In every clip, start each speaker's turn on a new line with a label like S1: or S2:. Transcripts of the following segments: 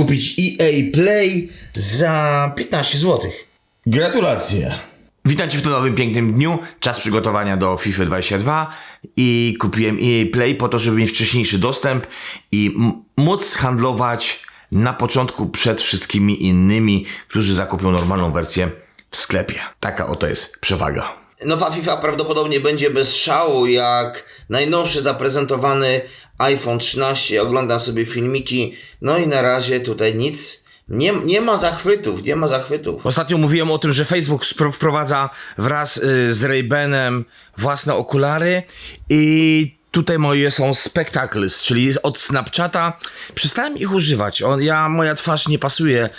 S1: kupić EA Play za 15 zł. Gratulacje.
S2: Witam Cię w tym nowym pięknym dniu. Czas przygotowania do FIFA 22 i kupiłem EA Play po to, żeby mieć wcześniejszy dostęp i móc handlować na początku przed wszystkimi innymi, którzy zakupią normalną wersję w sklepie. Taka oto jest przewaga.
S1: Nowa FIFA prawdopodobnie będzie bez szału, jak najnowszy zaprezentowany iPhone 13. Oglądam sobie filmiki, no i na razie tutaj nic. Nie, nie ma zachwytów, nie ma zachwytów.
S2: Ostatnio mówiłem o tym, że Facebook wprowadza wraz y, z Ray-Banem własne okulary i tutaj moje są Spectacles, czyli od Snapchata. Przestałem ich używać. On, ja, moja twarz nie pasuje.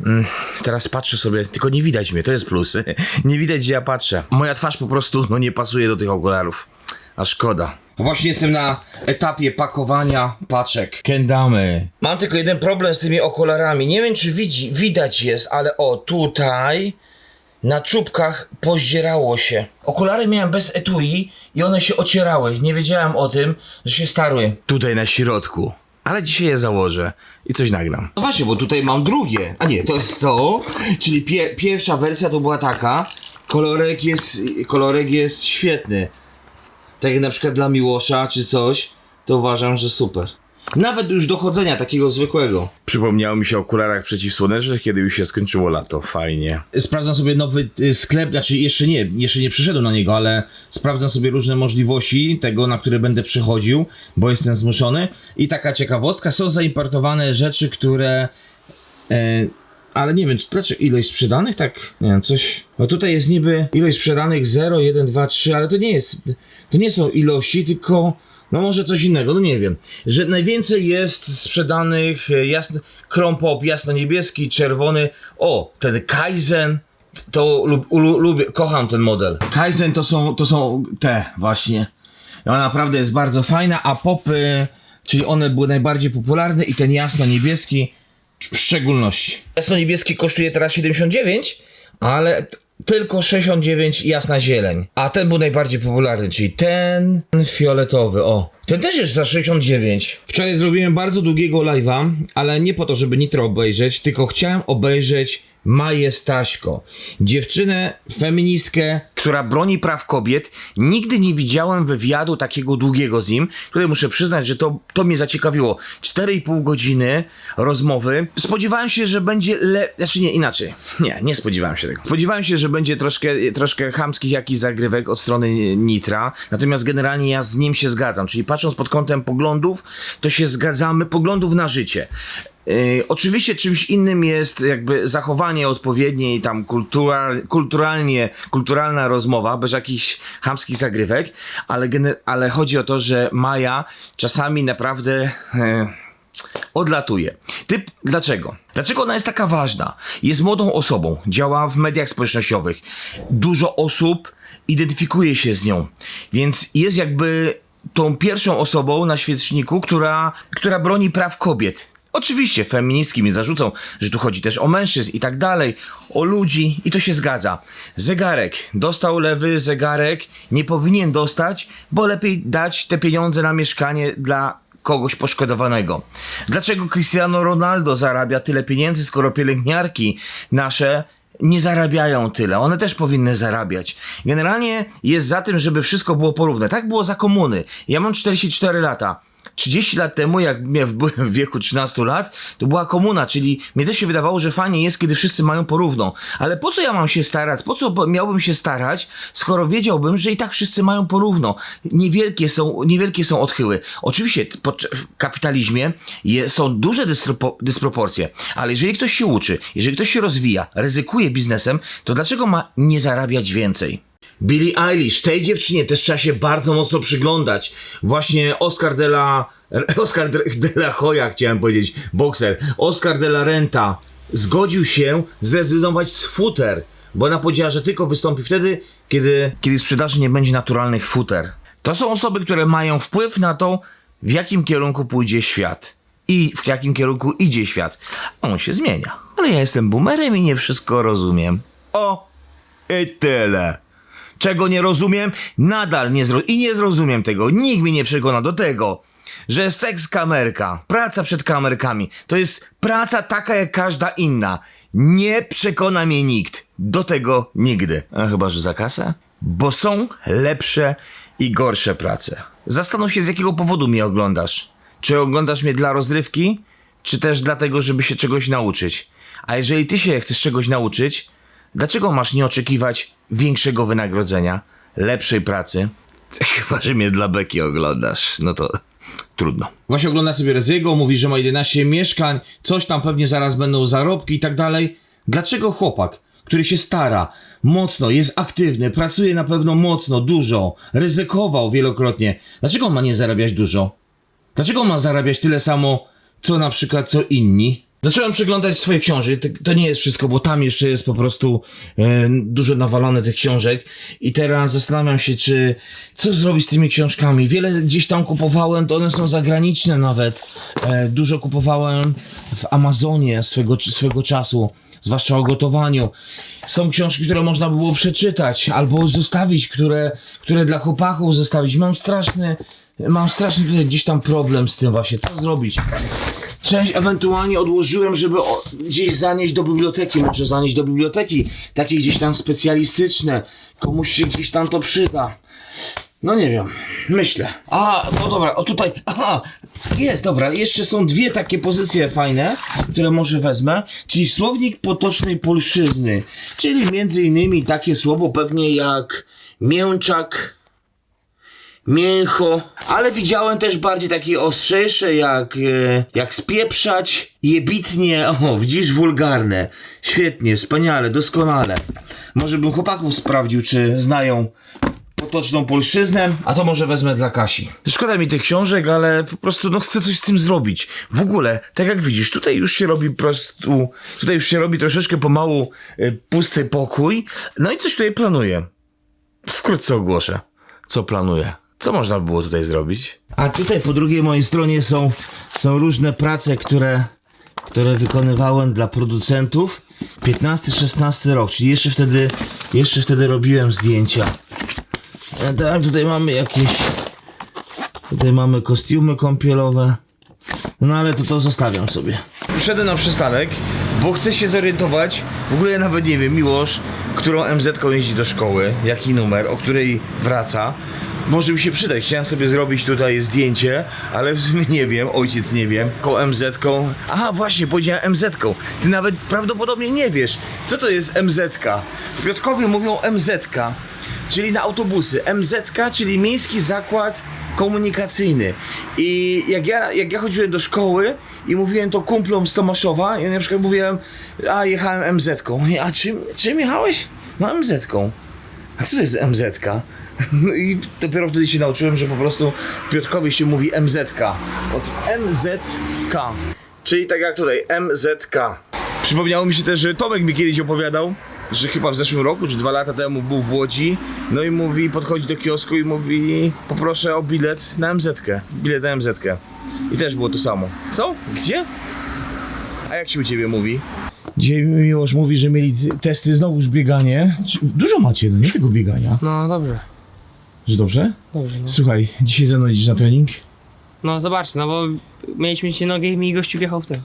S2: Mm, Teraz patrzę sobie, tylko nie widać mnie, to jest plus. Nie widać, gdzie ja patrzę. Moja twarz po prostu no, nie pasuje do tych okularów. A szkoda. Właśnie jestem na etapie pakowania paczek. Kendamy. Mam tylko jeden problem z tymi okularami. Nie wiem, czy widzi, widać jest, ale o, tutaj na czubkach pozdzierało się. Okulary miałem bez etui i one się ocierały. Nie wiedziałem o tym, że się starły. Tutaj na środku. Ale dzisiaj je założę i coś nagram. No właśnie, bo tutaj mam drugie. A nie, to jest to. Czyli pie pierwsza wersja to była taka. Kolorek jest, kolorek jest świetny. Tak jak na przykład dla Miłosza czy coś, to uważam, że super. Nawet już dochodzenia takiego zwykłego. Przypomniało mi się o okularach przeciwsłonecznych, kiedy już się skończyło lato. Fajnie.
S3: sprawdzam sobie nowy y, sklep, znaczy jeszcze nie, jeszcze nie przyszedłem na niego, ale sprawdzam sobie różne możliwości tego, na które będę przychodził, bo jestem zmuszony. I taka ciekawostka, są zaimportowane rzeczy, które... E, ale nie wiem, czy- dlaczego ilość sprzedanych, tak, nie wiem, coś... No tutaj jest niby ilość sprzedanych 0, 1, 2, 3, ale to nie jest, to nie są ilości, tylko... No może coś innego, no nie wiem. Że najwięcej jest sprzedanych e, jasno, Chrome Pop jasno-niebieski, czerwony. O, ten Kaizen. To lub, ulu, lubię, kocham ten model. Kaizen to są, to są te właśnie. Ona naprawdę jest bardzo fajna, a popy, czyli one były najbardziej popularne i ten jasno-niebieski w szczególności. Jasno-niebieski kosztuje teraz 79, ale tylko 69 jasna zieleń. A ten był najbardziej popularny, czyli ten fioletowy, o. Ten też jest za 69. Wczoraj zrobiłem bardzo długiego live'a, ale nie po to, żeby nitro obejrzeć, tylko chciałem obejrzeć Maję Staśko. Dziewczynę, feministkę,
S2: która broni praw kobiet. Nigdy nie widziałem wywiadu takiego długiego z nim. Tutaj muszę przyznać, że to, to mnie zaciekawiło. 4,5 godziny rozmowy. Spodziewałem się, że będzie le... Znaczy nie, inaczej. Nie, nie spodziewałem się tego. Spodziewałem się, że będzie troszkę, troszkę chamskich jakichś zagrywek od strony Nitra. Natomiast generalnie ja z nim się zgadzam. Czyli patrząc pod kątem poglądów, to się zgadzamy. Poglądów na życie. Yy, oczywiście czymś innym jest jakby zachowanie odpowiednie i tam kultura, kulturalnie, kulturalna rozmowa, bez jakichś chamskich zagrywek, ale, ale chodzi o to, że Maja czasami naprawdę e, odlatuje. Typ, dlaczego? Dlaczego ona jest taka ważna? Jest młodą osobą, działa w mediach społecznościowych. Dużo osób identyfikuje się z nią, więc jest jakby tą pierwszą osobą na świeczniku, która, która broni praw kobiet. Oczywiście feministki mi zarzucą, że tu chodzi też o mężczyzn i tak dalej, o ludzi i to się zgadza. Zegarek. Dostał lewy zegarek, nie powinien dostać, bo lepiej dać te pieniądze na mieszkanie dla kogoś poszkodowanego. Dlaczego Cristiano Ronaldo zarabia tyle pieniędzy, skoro pielęgniarki nasze nie zarabiają tyle. One też powinny zarabiać. Generalnie jest za tym, żeby wszystko było porówne. Tak było za komuny. Ja mam 44 lata. 30 lat temu, jak byłem w wieku 13 lat, to była komuna, czyli mnie też się wydawało, że fajnie jest, kiedy wszyscy mają porówno. Ale po co ja mam się starać? Po co miałbym się starać, skoro wiedziałbym, że i tak wszyscy mają porówno? Niewielkie są, niewielkie są odchyły. Oczywiście w kapitalizmie je, są duże dyspropo, dysproporcje, ale jeżeli ktoś się uczy, jeżeli ktoś się rozwija, ryzykuje biznesem, to dlaczego ma nie zarabiać więcej? Billie Eilish, tej dziewczynie też trzeba się bardzo mocno przyglądać. Właśnie Oscar de la... Oscar de, la Hoya chciałem powiedzieć, bokser. Oscar de la Renta zgodził się zrezygnować z futer, bo ona powiedziała, że tylko wystąpi wtedy, kiedy... Kiedy sprzedaży nie będzie naturalnych futer. To są osoby, które mają wpływ na to, w jakim kierunku pójdzie świat. I w jakim kierunku idzie świat. On się zmienia. Ale ja jestem boomerem i nie wszystko rozumiem. O! I tyle. Czego nie rozumiem? Nadal nie zrozumiem. I nie zrozumiem tego. Nikt mnie nie przekona do tego, że seks kamerka, praca przed kamerkami, to jest praca taka jak każda inna. Nie przekona mnie nikt. Do tego nigdy. A chyba, że za kasę? Bo są lepsze i gorsze prace. Zastanów się, z jakiego powodu mnie oglądasz. Czy oglądasz mnie dla rozrywki, czy też dlatego, żeby się czegoś nauczyć? A jeżeli ty się chcesz czegoś nauczyć, dlaczego masz nie oczekiwać większego wynagrodzenia, lepszej pracy? Chyba, że mnie dla beki oglądasz, no to trudno.
S3: Właśnie ogląda sobie Reziego, mówi, że ma 11 mieszkań, coś tam pewnie zaraz będą zarobki i tak dalej. Dlaczego chłopak, który się stara, mocno, jest aktywny, pracuje na pewno mocno, dużo, ryzykował wielokrotnie, dlaczego on ma nie zarabiać dużo? Dlaczego on ma zarabiać tyle samo, co na przykład co inni? Zacząłem przeglądać swoje książki. To- nie jest wszystko, bo tam jeszcze jest po prostu e, dużo nawalone tych książek. I teraz zastanawiam się, czy co zrobić z tymi książkami. Wiele gdzieś tam kupowałem, to one są zagraniczne nawet. E, dużo kupowałem w Amazonie swego, swego czasu, zwłaszcza o gotowaniu. Są książki, które można by było przeczytać albo zostawić, które, które dla chłopaków zostawić. Mam straszny, mam straszny tutaj gdzieś tam problem z tym właśnie. Co zrobić? Część ewentualnie odłożyłem, żeby o, gdzieś zanieść do biblioteki, może zanieść do biblioteki, takie gdzieś tam specjalistyczne, komuś się gdzieś tam to przyda. No nie wiem, myślę. A, no dobra, o tutaj, aha, jest, dobra, jeszcze są dwie takie pozycje fajne, które może wezmę, czyli słownik potocznej polszczyzny, czyli między innymi takie słowo pewnie jak mięczak, mięcho, ale widziałem też bardziej takie ostrzejsze jak, e, jak spieprzać, jebitnie, o widzisz, wulgarne. Świetnie, wspaniale, doskonale. Może bym chłopaków sprawdził, czy znają potoczną polszczyznę, a to może wezmę dla Kasi.
S2: Szkoda mi tych książek, ale po prostu no chcę coś z tym zrobić. W ogóle, tak jak widzisz, tutaj już się robi prostu, tutaj już się robi troszeczkę pomału y, pusty pokój. No i coś tutaj planuję. Wkrótce ogłoszę, co planuję. Co można by było tutaj zrobić?
S3: A tutaj po drugiej mojej stronie są, są różne prace, które, które wykonywałem dla producentów. 15-16 rok, czyli jeszcze wtedy, jeszcze wtedy robiłem zdjęcia. E, Tak, tutaj mamy jakieś. Tutaj mamy kostiumy kąpielowe. No ale to to zostawiam sobie.
S2: Wszedłem na przystanek, bo chcę się zorientować. W ogóle ja nawet nie wiem, Miłosz, którą MZ-ką jeździ do szkoły, jaki numer, o której wraca. Może mi się przydać. Chciałem sobie zrobić tutaj zdjęcie, ale w sumie nie wiem, ojciec nie wiem. Koło MZ-ką. Aha, właśnie, powiedziałem MZ-ką. Ty nawet prawdopodobnie nie wiesz, co to jest MZ-ka. W Piotrkowie mówią MZ-ka, czyli na autobusy. MZ-ka, czyli Miejski Zakład komunikacyjny. I jak ja, jak ja chodziłem do szkoły i mówiłem to kumplom z Tomaszowa, ja na przykład mówiłem, a jechałem MZ-ką. A czym, czym jechałeś? No MZ-ką. A co to jest MZ-ka? No i dopiero wtedy się nauczyłem, że po prostu w Piotrkowie się mówi MZ-ka. Od MZ-ka. Czyli tak jak tutaj, MZ-ka. Przypomniało mi się też, że Tomek mi kiedyś opowiadał, że chyba w zeszłym roku, czy dwa lata temu był w Łodzi, no i mówi, podchodzi do kiosku i mówi, poproszę o bilet na MZ-kę, bilet na MZ-kę. I też było to samo. Co? Gdzie? A jak się u ciebie mówi?
S3: Dzisiaj Miłosz mówi, że mieli testy znowuż bieganie. Dużo macie, no nie tego biegania.
S4: No dobrze,
S3: Że dobrze?
S4: dobrze. No,
S3: Słuchaj, dzisiaj ze mną idziesz na trening?
S4: no zobacz, no bo mieliśmy dzisiaj nogę i mi gościu wjechał w ten.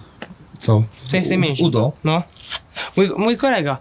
S3: Co?
S4: W tej samej mięśnie.
S3: Udo.
S4: No. Mój, mój kolega.